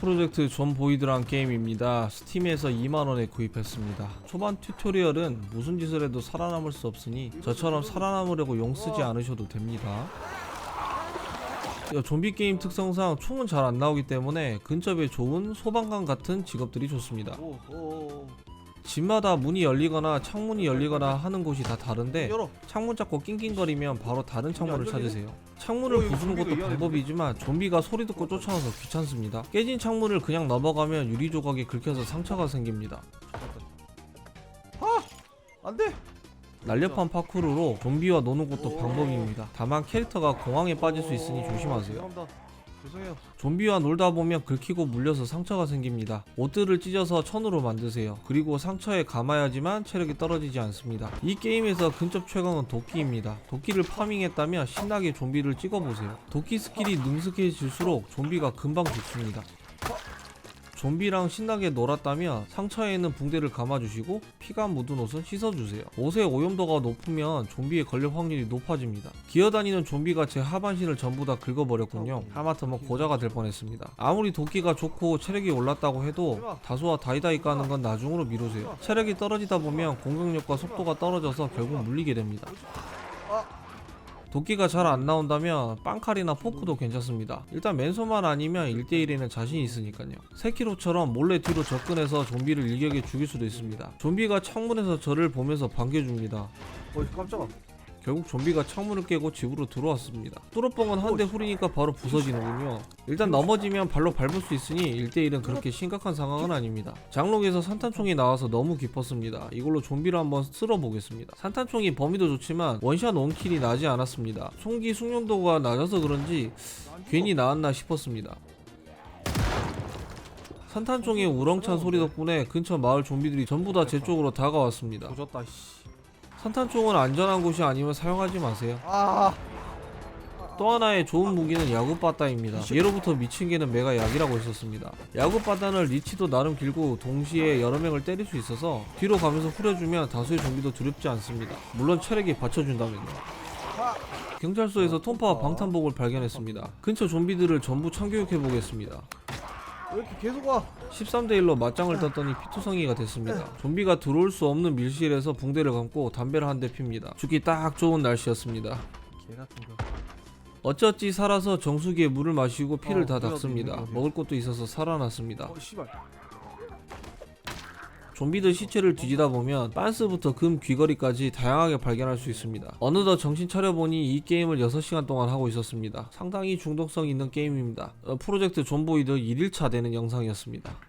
프로젝트 존 보이드란 게임입니다. 스팀에서 2만원에 구입했습니다. 초반 튜토리얼은 무슨 짓을 해도 살아남을 수 없으니 저처럼 살아남으려고 용 쓰지 않으셔도 됩니다. 야, 좀비 게임 특성상 총은 잘 안 나오기 때문에 근접에 좋은 소방관 같은 직업들이 좋습니다. 집마다 문이 열리거나 창문이 열리거나 하는 곳이 다 다른데 열어. 창문 잡고 낑낑거리면 바로 다른 창문을? 찾으세요. 창문을 어, 이거 부수는 좀비가 것도 이 방법이지만 좀비가 소리 듣고 쫓아와서 귀찮습니다. 깨진 창문을 그냥 넘어가면 유리 조각이 긁혀서 상처가 생깁니다. 아, 안 돼. 날렵한 파쿠르로 좀비와 노는 것도 방법입니다. 다만 캐릭터가 공황에 빠질 수 있으니 조심하세요. 죄송해요. 좀비와 놀다 보면 긁히고 물려서 상처가 생깁니다. 옷들을 찢어서 천으로 만드세요. 그리고 상처에 감아야지만 체력이 떨어지지 않습니다. 이 게임에서 근접 최강은 도끼입니다. 도끼를 파밍했다면 신나게 좀비를 찍어보세요. 도끼 스킬이 능숙해질수록 좀비가 금방 죽습니다. 좀비랑 신나게 놀았다면 상처에 있는 붕대를 감아주시고 피가 묻은 옷은 씻어주세요. 옷의 오염도가 높으면 좀비에 걸릴 확률이 높아집니다. 기어다니는 좀비가 제 하반신을 전부 다 긁어버렸군요. 하마터면 고자가 될 뻔했습니다. 아무리 도끼가 좋고 체력이 올랐다고 해도 다수와 다이다이 까는 건 나중으로 미루세요. 체력이 떨어지다 보면 공격력과 속도가 떨어져서 결국 물리게 됩니다. 도끼가 잘 안 나온다면 빵칼이나 포크도 괜찮습니다. 일단 맨손만 아니면 1대1에는 자신 있으니까요. 세키로처럼 몰래 뒤로 접근해서 좀비를 일격에 죽일 수도 있습니다. 좀비가 창문에서 저를 보면서 반겨줍니다. 어, 깜짝아. 결국 좀비가 창문을 깨고 집으로 들어왔습니다. 뚜러뻥은 한 대 후리니까 바로 부서지는군요. 일단 넘어지면 발로 밟을 수 있으니 1대1은 그렇게 심각한 상황은 아닙니다. 장록에서 산탄총이 나와서 너무 기뻤습니다. 이걸로 좀비를 한번 쓸어보겠습니다. 산탄총이 범위도 좋지만 원샷 원킬이 나지 않았습니다. 총기 숙련도가 낮아서 그런지 괜히 나왔나 싶었습니다. 산탄총의 우렁찬 소리 덕분에 근처 마을 좀비들이 전부 다 제 쪽으로 다가왔습니다. 조졌다. 씨. 산탄총은 안전한 곳이 아니면 사용하지 마세요. 아, 또 하나의 좋은 무기는 야구바다입니다. 예로부터 미친 개는 메가 약이라고 했었습니다. 야구바다는 리치도 나름 길고 동시에 여러 명을 때릴 수 있어서 뒤로 가면서 후려주면 다수의 좀비도 두렵지 않습니다. 물론 체력이 받쳐준다면요. 경찰서에서 톰파와 방탄복을 발견했습니다. 근처 좀비들을 전부 참교육해 보겠습니다. 왜 이렇게 계속 와? 13대 1로 맞짱을 떴더니 피투성이가 됐습니다. 좀비가 들어올 수 없는 밀실에서 붕대를 감고 담배를 한 대 핍니다. 죽기 딱 좋은 날씨였습니다. 개 같은 거. 어쩌지 살아서 정수기에 물을 마시고 피를 어, 다 닦습니다. 있는 거지. 먹을 것도 있어서 살아났습니다. 어, 씨발. 좀비들 시체를 뒤지다 보면 빤스부터 금 귀걸이까지 다양하게 발견할 수 있습니다. 어느덧 정신 차려보니 이 게임을 6시간 동안 하고 있었습니다. 상당히 중독성 있는 게임입니다. 어, 프로젝트 존보이드 1일차 되는 영상이었습니다.